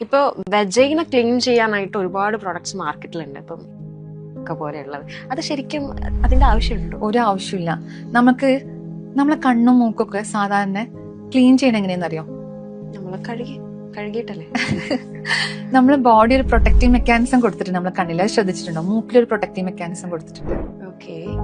ഇപ്പൊ vagina clean ചെയ്യാനായിട്ട് ഒരുപാട് പ്രോഡക്ട്സ് മാർക്കറ്റിലുണ്ട് ഇപ്പം ഒക്കെ പോലെയുള്ളത്. അത് ശരിക്കും അതിന്റെ ആവശ്യമുണ്ടോ? ഒരു ആവശ്യമില്ല. നമുക്ക് നമ്മളെ കണ്ണും മൂക്കൊക്കെ സാധാരണ ക്ലീൻ ചെയ്യണം എങ്ങനെയെന്നറിയോ നമ്മൾ കഴുകി കഴുകിയിട്ടല്ലേ? നമ്മൾ ബോഡി ഒരു പ്രൊട്ടക്റ്റീവ് മെക്കാനിസം കൊടുത്തിട്ടുണ്ട് നമ്മളെ കണ്ണിൽ. ശ്രദ്ധിച്ചിട്ടുണ്ടോ? മൂക്കിലൊരു പ്രൊട്ടക്റ്റീവ് മെക്കാനിസം കൊടുത്തിട്ടുണ്ട്.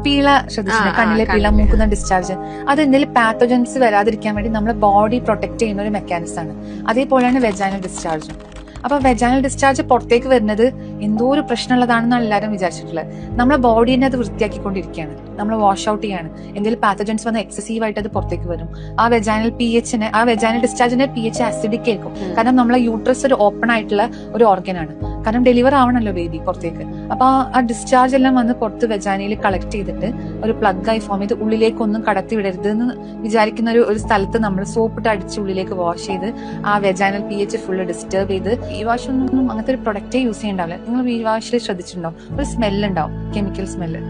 പീള ശ്രദ്ധിച്ചിട്ടുണ്ട് ആ, കണ്ണിലെ പീള മൂക്കുന്ന ഡിസ്ചാർജ് അത് എന്തെങ്കിലും പാത്തോജൻസ് വരാതിരിക്കാൻ വേണ്ടി നമ്മുടെ ബോഡി പ്രൊട്ടക്ട് ചെയ്യുന്ന ഒരു മെക്കാനിസം ആണ്. അതേപോലെയാണ് വെജാനൽ ഡിസ്ചാർജും അപ്പൊ വെജാനൽ ഡിസ്ചാർജ് പുറത്തേക്ക് വരുന്നത് എന്തോ ഒരു പ്രശ്നമുള്ളതാണെന്നാണ് എല്ലാവരും വിചാരിച്ചിട്ടുള്ളത്. നമ്മളെ ബോഡീനെ അത് വൃത്തിയാക്കിക്കൊണ്ടിരിക്കുകയാണ്. നമ്മൾ വാഷ് ഔട്ട് ചെയ്യാണ്. എന്തെങ്കിലും പാത്തജൻസ് വന്ന് എക്സസീവ് ആയിട്ട് അത് പുറത്തേക്ക് വരും. ആ വെജാനൽ പി എച്ചിന് ആ വെജാനൽ ഡിസ്ചാർജിന്റെ പി എച്ച് ആസിഡിക് ആയിരിക്കും. കാരണം നമ്മളെ യൂട്രസ് ഒരു ഓപ്പൺ ആയിട്ടുള്ള ഒരു ഓർഗൻ ആണ്. കാരണം ഡെലിവർ ആവണല്ലോ ബേബി പുറത്തേക്ക്. അപ്പൊ ആ- ഡിസ്ചാർജ് എല്ലാം വന്ന് പുറത്ത് വെജാനയിൽ കളക്ട് ചെയ്തിട്ട് ഒരു പ്ലഗ് ആയി ഫോം ചെയ്ത് ഉള്ളിലേക്കൊന്നും കടത്തി വിടരുത് എന്ന് വിചാരിക്കുന്ന ഒരു ഒരു സ്ഥലത്ത് നമ്മൾ സോപ്പിട്ട് അടിച്ച് ഉള്ളിലേക്ക് വാഷ് ചെയ്ത് ആ vaginal P H full disturb ചെയ്ത് ഈ വാഷ് ഒന്നും അങ്ങനത്തെ ഒരു പ്രൊഡക്റ്റേ യൂസ് ചെയ്യണ്ടാവില്ല. നിങ്ങൾ ഈ വാഷിൽ ശ്രദ്ധിച്ചിട്ടുണ്ടാവും. ഒരു സ്മെല്ലുണ്ടാവും കെമിക്കൽ സ്മെല്ല്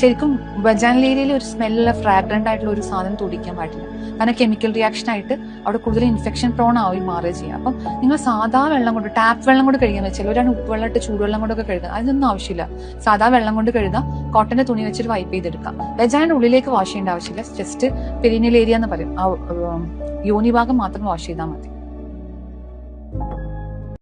ശരിക്കും ബജാൻ ഏരിയയിൽ ഒരു സ്മെല്ലുള്ള ഫ്രാഗ്രന്റ് ആയിട്ടുള്ള ഒരു സാധനം തുടിക്കാൻ പാടില്ല. കാരണം കെമിക്കൽ റിയാക്ഷൻ ആയിട്ട് അവിടെ കൂടുതൽ ഇൻഫെക്ഷൻ പ്രോൺ ആയി മാറുകയും ചെയ്യാം. അപ്പം നിങ്ങൾ സാധാ വെള്ളം കൊണ്ട് ടാപ്പ് വെള്ളം കൊണ്ട് കഴുകാൻ വെച്ചാൽ ഒരാണ് ഉപ്പുവെള്ളം ഇട്ട് ചൂടുവെള്ളം കൊണ്ടൊക്കെ കഴുകുക അതിനൊന്നും ആവശ്യമില്ല. സാധാ വെള്ളം കൊണ്ട് കഴുകുക കോട്ടന്റെ തുണി വെച്ചിട്ട് വൈപ്പ് ചെയ്തെടുക്കാം ബജാനിന്റെ ഉള്ളിലേക്ക് വാഷ് ചെയ്യേണ്ട ആവശ്യമില്ല ജസ്റ്റ് പെരിനിയൽ ഏരിയ എന്ന് പറയും. ആ യോനിഭാഗം യോനി ഭാഗം മാത്രം വാഷ് ചെയ്താൽ മതി.